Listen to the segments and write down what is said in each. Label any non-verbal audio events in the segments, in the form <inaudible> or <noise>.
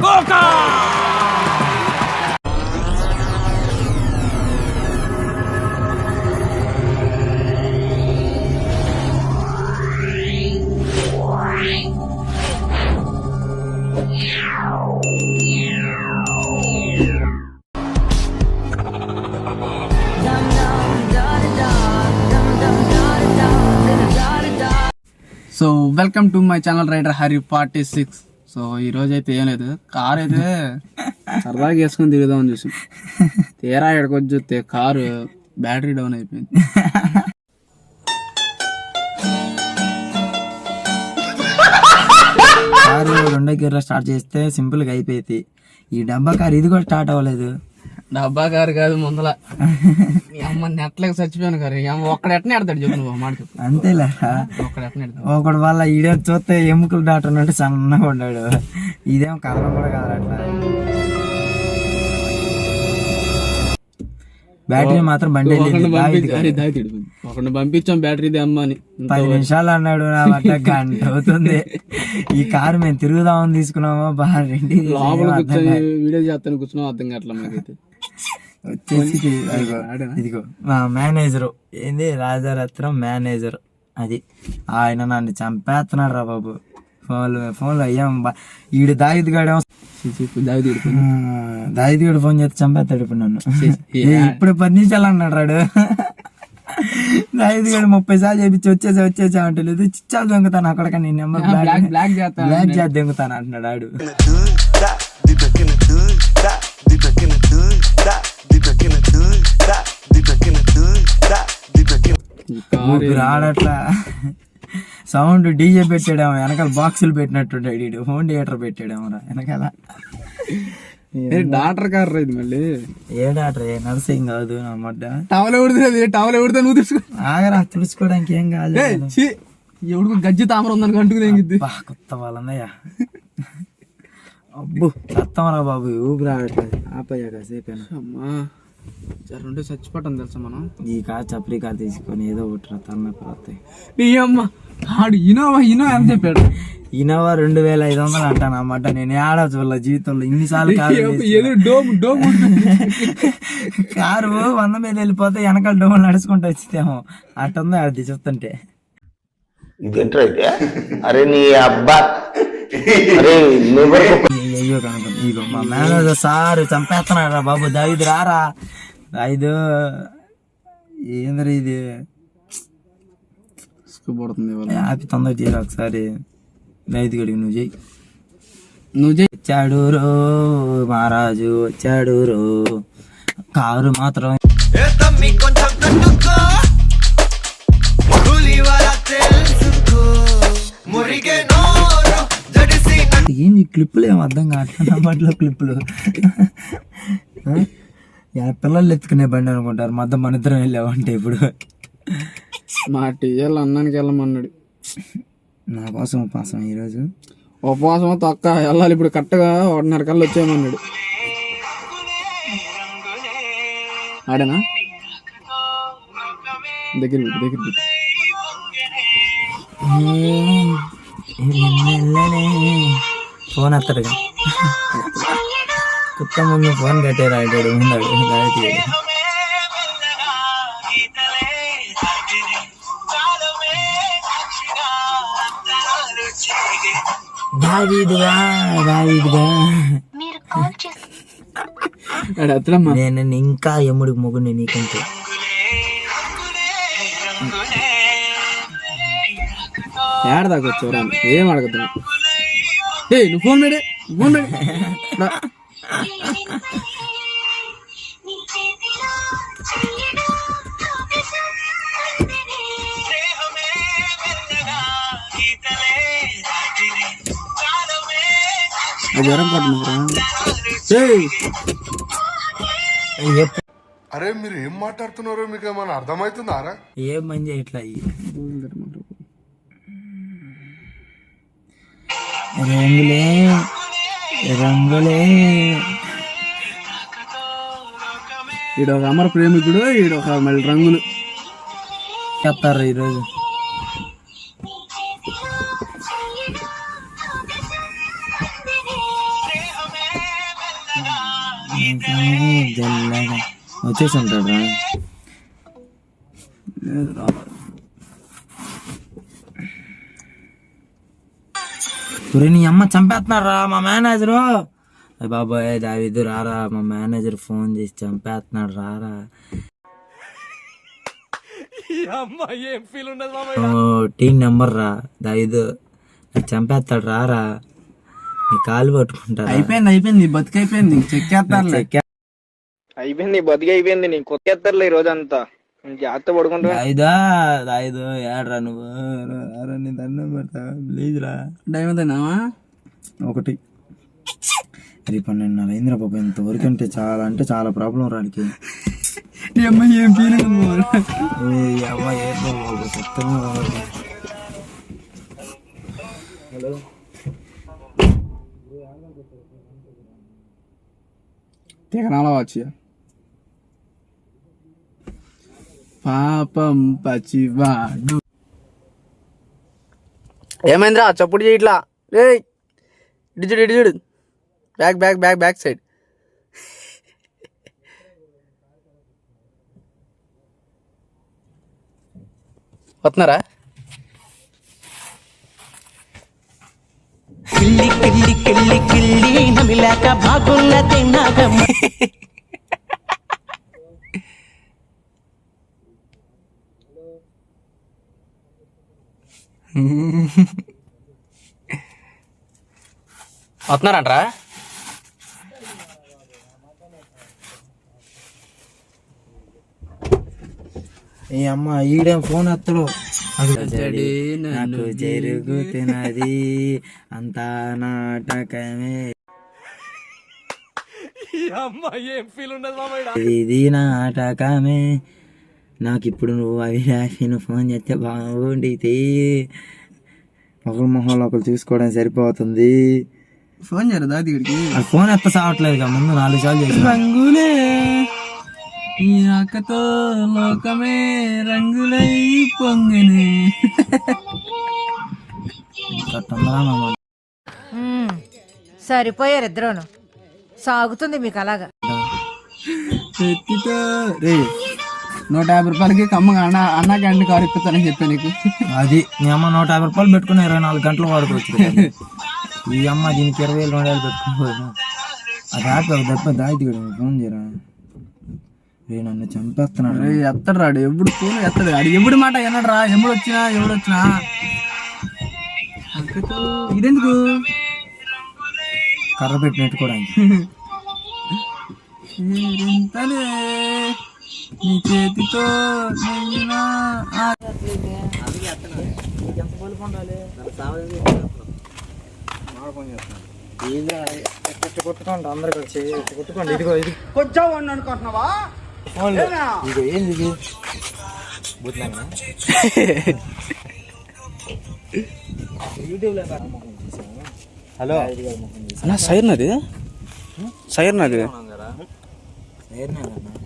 So welcome to my channel rider Hari forty six. So ఈ రోజు అయితే ఏం లేదు. కార్ అయితే సరదాగా వేసుకొని తిరుగుదామని చూసి. తీరా ఇక్కడికి చూస్తే కారు బ్యాటరీ డౌన్ అయిపోయింది. కారు రెండో గేర్లో స్టార్ట్ చేస్తే సింపుల్గా అయిపోయింది. ఈ డబ్బా కారు ఇది కూడా స్టార్ట్ అవ్వలేదు. డబ్బా కారు కాదు ముందల. మీ అమ్మ నెట్లకు చచ్చిపోయాను అమ్మ ఒక్కడ ఎట్నే ఎడతాడు చెప్పు నువ్వు మాట చెప్పు అంతేలే. ఒక్కడ ఎట్నే ఒకటి వల్ల ఈడే చూస్తే ఎముకలు డాక్టర్ ఉన్నట్టు సన్నగా ఉన్నాడు. ఇదేం కథలు కూడా కాదు అట్లా. బ్యాటరీ మాత్రం బండి. ఒకరిని పంపించాం బ్యాటరీది అమ్మ అని. పది నిమిషాలు అన్నాడు నా బట్ట గంట అవుతుంది. ఈ కారు మేము తిరుగుదామని తీసుకున్నామా? బాగా రెండి లోపల కూర్చొని వీడియో చేస్తాను కూర్చున్నాం అర్థం కావట్లే మాకైతే వచ్చేసి ఇదిగో, ఇదిగో మా మేనేజర్ ఏంది రాజారత్నం మేనేజర్ అది ఆయన నన్ను చంపేస్తున్నాడు రా బాబు ఫోన్లో ఫోన్లో అయ్యాం బా- ఈడు దాయిది గాడేమో దాయిది గడు ఫోన్ చేస్తే చంపేస్తాడు ఇప్పుడు నన్ను ఏ, ఇప్పుడు పది నిమిషాలు అన్నాడు రాడు దాయిది గడు ముప్పై సార్లు చేపించి వచ్చేసా వచ్చేసా అంటలేదు చిచ్చాలు దొంగతాను అక్కడ నేను నెంబర్ బ్లాక్ బ్లాక్ చేస్తా బ్లాక్ చేసి దొంగతాను అంటున్నాడు ఆడు ఆడట్లా. సౌండ్ డీజే పెట్టాడేమో వెనకాల బాక్సులు పెట్టినట్టుంటాడు హోమ్ థియేటర్ పెట్టాడేమో రా వెనకాల. ఏ, డాక్టర్ కార్ రా ఇది మళ్ళీ. ఏ డాక్టర్ ఏ నర్సింగ్ కాదు అన్నమాట టవల్ ఎవడుతుంది టవల్ ఎవడితే నువ్వు తీసుకో ఆగరా తుడుచుకోవడానికి ఏం కాదు ఎవడికి గజ్జి తామర ఉందని అంటుకుని కొత్త వాళ్ళన్నయ్య. అబ్బు సత్తమరా బాబు. ఊపిరి ఆడట్లేదు. ఆపయ్యా కాసేపేనా అమ్మా. ఉంటే చచ్చిపోతాం తెలుసా మనం? ఈ కా చప్రీ కా తీసుకొని ఏదో ఒకటి వస్తాయి నీ అమ్మ ఆడు ఇనోవా ఇనో ఎంత చెప్పాడు. ఇన్నోవా రెండు వేల ఐదు వందలు అంటాను అన్నమాట. నేను ఏడా చూడలే జీవితంలో ఇన్నిసార్లు కారు ఏదో డోమ్ డోమ్ కారు వంద మీద వెళ్ళిపోతే వెనకాల డోర్ నడుచుకుంటూ వచ్చితేమో. అట్టుంది అది చూస్తుంటే అయితే అరే నీ అబ్బా. అరే నువ్వు అయ్యో కనుక ఇగో మా మేనేజర్ సార్ చంపేస్తున్నాడు రా బాబు దాయిదు రారా? దాయిదు ఏంద్ర ఇది? పడుతుంది హ్యాపీ తొందర చేయరా ఒకసారి. దాయిదు గడికి నువ్వు చెయ్యి నువ్వు చెయ్యి వచ్చాడు రో మహారాజు వచ్చాడు రో. కారు మాత్రం ఏంది క్లిప్పులు ఏం అర్థం కావట్లేదు నా బండిలో క్లిప్పులు పిల్లలు ఎత్తుకునే బండి అనుకుంటారు. మధ్య మన ఇద్దరం వెళ్ళామంటే ఇప్పుడు. మా టీఎల్ అన్నానికి వెళ్ళమన్నాడు. నా కోసం ఉపాసం ఈరోజు ఉపవాసం తొక్క? వెళ్ళాలి ఇప్పుడు కరెక్ట్గా ఒకటిన్నర కల్లా వచ్చేయమన్నాడు. ఆడేనా? దగ్గర పెట్టు, దగ్గర పెట్టు. ఫోన్ ఎత్తడుగా కుక్క ముందు ఫోన్ కట్టారు ఆడాడు ఉన్నాడు గాయత్రి గాడు. దావీదుగా దావీదుగా ఆడు ఎత్తడమ్మా నేను ఇంకా ఎముడు మొగుడిని నీకంటే ఏడ దాకా వచ్చావురా ఏం అడగద్దు ఏ నువ్వు ఫోన్ మేడే ఫోన్ మేడే జ్వరం <laughs> అరే మీరు ఏం మాట్లాడుతున్నారో మీకు ఏమైనా అర్థమవుతుందారా ఏం పని చేయట్లా రంగులే రంగులే. ఈడొక అమర ప్రేమికుడు ఈడొక మళ్ళీ రంగులు. చెప్తారు ఈరోజు. వచ్చేసి ఉంటాడు రా ఒరే నీ అమ్మ చంపేస్తున్నారా? మా మేనేజరు? బాబాయ్ దావిదు రారా. మా మేనేజర్ ఫోన్ చేసి చంపేస్తున్నాడు రారా. ఓ, టీం నెంబర్ రా దావిదు. నాకు చంపేస్తాడు రారా. నీ కాలు పట్టుకుంటారా? అయిపోయింది అయిపోయింది బతికి అయిపోయింది చెక్ చేస్తారులే చెక్కా- అయిపోయింది బతికి అయిపోయింది నీకు కొత్తేస్తారులే ఈ రోజంతా. జాగ్రత్త పడుకుంటా దాయిదా దాయిదు ఏడ్రా నువ్వు? నీ దండం పెడతా. ప్లీజ్ రా ఒకటి. ఇది పన్నెండున్నర అయిందిరా బాబు. ఇంతవరకు అంటే చాలా అంటే చాలా ప్రాబ్లం రానికి అమ్మాయి ఏం ఫీలింగ్ అమ్మాయి వచ్చి. పాపం పచ్చివాడు ఏమైందిరా? చప్పుడు చేయట్లా రే ఇడిచుడు ఇడిచుడు back back back back side. వస్తున్నారా? కిళ్ళి కిళ్ళి కిళ్ళి కిళ్ళి నమిలాక బాగున్నది నాగమ్మ. <laughs> <laughs> వస్తున్నారంట్రా? ఈ అమ్మ ఈడేం ఫోన్ ఎత్తడు. అది నాకు జరుగుతున్నది. అంతా నాటకమే. ఇది నాటకమే. నాకు ఇప్పుడు నువ్వు అవినాశిని ఫోన్ చేస్తే బాగుండితే ఒకరి మొహంలో ఒకరు చూసుకోవడం సరిపోతుంది. ఫోన్ చేయరు దాది ఇక్కడికి? ఆ ఫోన్ ఎత్త సావట్లేదు ముందు నాలుగు సార్లు చేసి రంగులే ఈ ఆకతో లోకమే రంగులై పొంగనే. సరిపోయారు ఇద్దరును. సాగుతుంది మీకు అలాగా. రే నూట యాభై రూపాయలకి కమ్మగా అన్న అన్న క్యాంటీన్ కారు ఇప్పుతానని చెప్పా నీకు. అది మీ అమ్మ నూట యాభై రూపాయలు పెట్టుకుని ఇరవై నాలుగు గంటలు వాడుకోవచ్చు. ఈ అమ్మ దీనికి ఇరవై వేలు రెండు వేలు పెట్టుకోవచ్చు అది ఆపి దెబ్బ దాయితీ ఫోన్ చేయరా? రే నన్ను చంపేస్తున్నాడు. రే ఎత్తడు రాడు. ఎప్పుడు ఫోన్ ఎత్తడు ఆడు ఎప్పుడు మాట ఎన్నడు రా. ఎప్పుడు వచ్చినా ఎవడు వచ్చినా. ఇదెందుకు? కర్ర పెట్టి నెట్టుకోవడానికి. <laughs> ఇంతలే నీ చేతితో కొట్టుకోండి అందరు కలిసి కొట్టుకోండి ఇదిగో ఇది. కొంచెం వాడిని అనుకుంటున్నావా ఇదిగో ఏంది ఇది? హలో. అన్న సైర్ నది సైర్ నది అదే బండి టచ్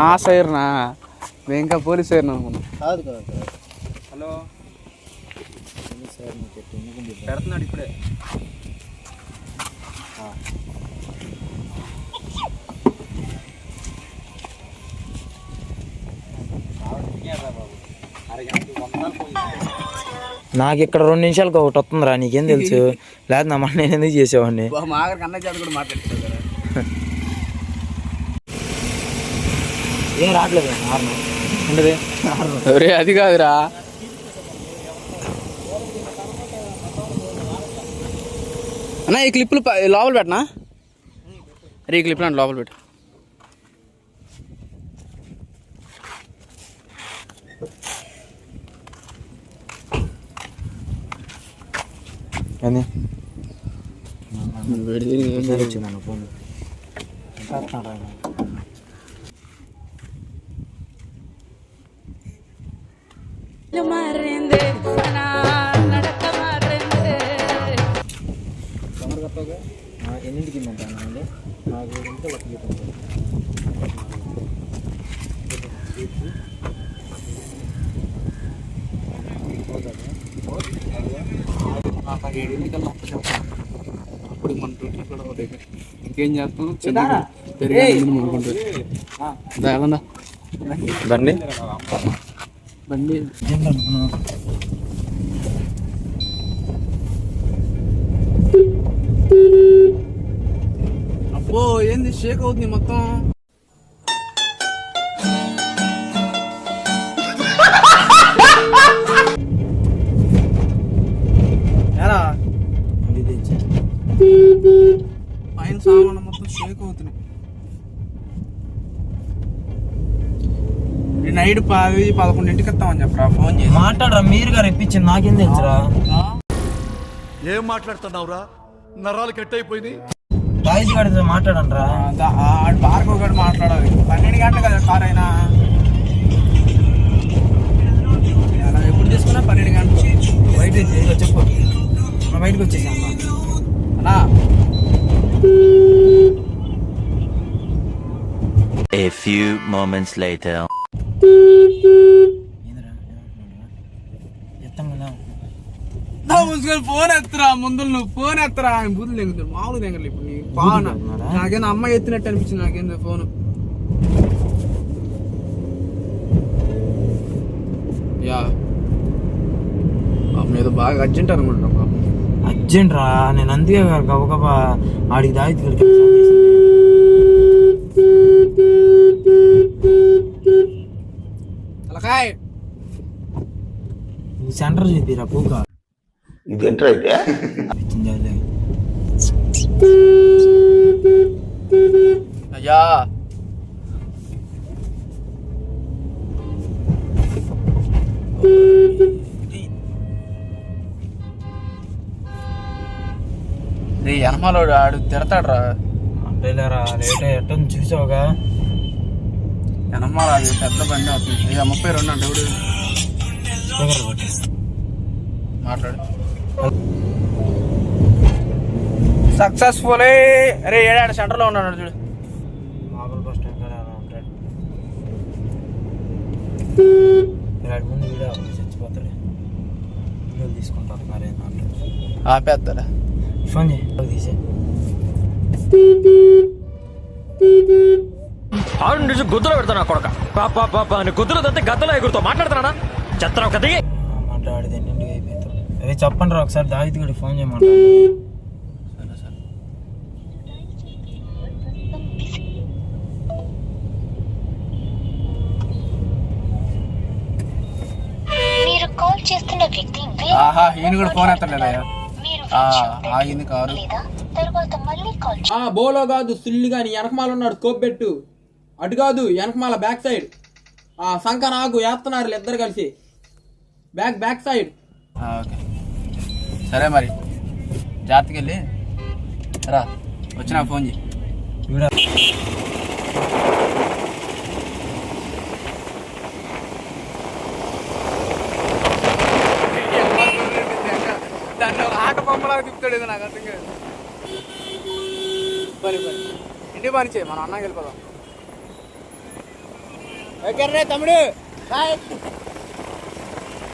ఆ సైర్నా మేము ఇంకా పోలీస్ సైర్ అనుకున్నాం. కాదు కాదు హలో? పెడుతున్నాడు ఇప్పుడే. నాకు ఇక్కడ రెండు నిమిషాలకు ఒకటి వస్తుందిరా నీకేం తెలుసు? <laughs> లేదు నా మాట నేను ఎందుకు చేసేవాడిని? మా ఆఖరికి అన్న చేత కూడా మాట్లాడుతుంది ఏం రావట్లేదు హార్న్ ఉండదు ఒరే అది కాదురా. అన్న ఈ క్లిప్లు లోపల పెట్టనా? అరే ఈ క్లిప్లు అంటే లోపల పెట్టు. పెడితే వచ్చిందన్న ఫోన్ ఇమ్మంటానండి నాకు ఎంత అప్పుడు మన డ్యూటీ కూడా ఇంకేం చేస్తాం చిన్న పెరిగి అనుకుంటుంది దాగందా బండి బండి ఏంది షేక్ అవుతుంది మొత్తం. ఎరా? పైన సామాన్ మొత్తం షేక్ అవుతున్నాయి నైట్ పది పదకొండింటికి వస్తామని చెప్పరా ఫోన్ చేసి. మాట్లాడరా మీరు గారు ఇప్పించింది నాకేం తెలుసురా? ఏం మాట్లాడుతున్నావురా? నరాలు కట్ అయిపోయింది రాయిస్ గారితో మాట్లాడంరా ఆడు పార్క్ ఒకటి మాట్లాడాలి. పన్నెండు గంటలు కదా కార్ అయినా. అలా ఎప్పుడు తీసుకున్నా పన్నెండు గంటలు. బయట చెప్పు. మా బయటకు వచ్చేసి అమ్మా. అన్నా A few moments later. Phone ఎత్తరా? ముందు నువ్వు ఫోన్ ఎత్తరా? ఆయన బూతులు తెంగుతాడు మామూలు తెంగలు ఇప్పుడు నీ పాన. తెంగుతున్నాడా? నాకేందో అమ్మాయి ఎత్తినట్టు అనిపించింది నాకేందో ఫోన్. యా. పాపం ఏదో బాగా అర్జెంట్ అనుకుంటున్నా పాపం. అర్జెంట్ రా నేను అందుకే గబగబా ఆడికి దాయి తిరిగి తలకాయ్. సెంటర్ చూపిరా పూక. ఇదేంట్రా అయితే అయ్యా. రే ఎనమాలోడు ఆడు తిడతాడ్రా. అంటేలేరా లేట్ ఎట్టని చూసావుగా? ఎనమాల అది పెద్ద బండి అవుతుంది. ఇక ముప్పై రెండు అంటే ఎవడు? మాట్లాడు. సక్సెస్ఫుల్. అరే ఏడాడు సెంటర్లో ఉన్నాడు చూడు. తీసుకుంటారు మరి ఆపేస్తాడా ఫోన్ నుంచి గుద్దలు పెడతాను కొడక. పాప పాప అని గుద్దలు తత్తే గద్దలో ఎగురుతో మాట్లాడుతున్నానా చెత్తన ఒక దిగి మాట్లాడితే అదే చెప్పండి రా ఒకసారి దావిత్ గడి ఫోన్ చేయమంటాడు. కాల్ చేస్తున్న వ్యక్తి వేరే ఆహా ఈయన కూడా ఫోన్ ఎత్తలేదయ్యా. ఆగింది కారు తర్వాత మళ్ళీ కాల్ ఆ బోలో కాదు సుల్లి గాని వెనకమాల ఉన్నాడు స్కోప్ పెట్టు అటు కాదు వెనకమాల బ్యాక్ సైడ్. ఆ సంక నాకు వేస్తున్నారు ఇద్దరు కలిసి. Back back side. ఆ, ఓకే. సరే మరి. జాగ్రత్తకి వెళ్ళి రా. వచ్చినా ఫోన్ చేయి. ఆట బొమ్మలాగా తిప్పుతాడు ఏదో నాకు అర్థం కాదు. పని పని ఇంటి పని చేయి మనం అన్నకి వెళ్ళిపోదాం ఓకే రే తమ్ముడు బాయ్.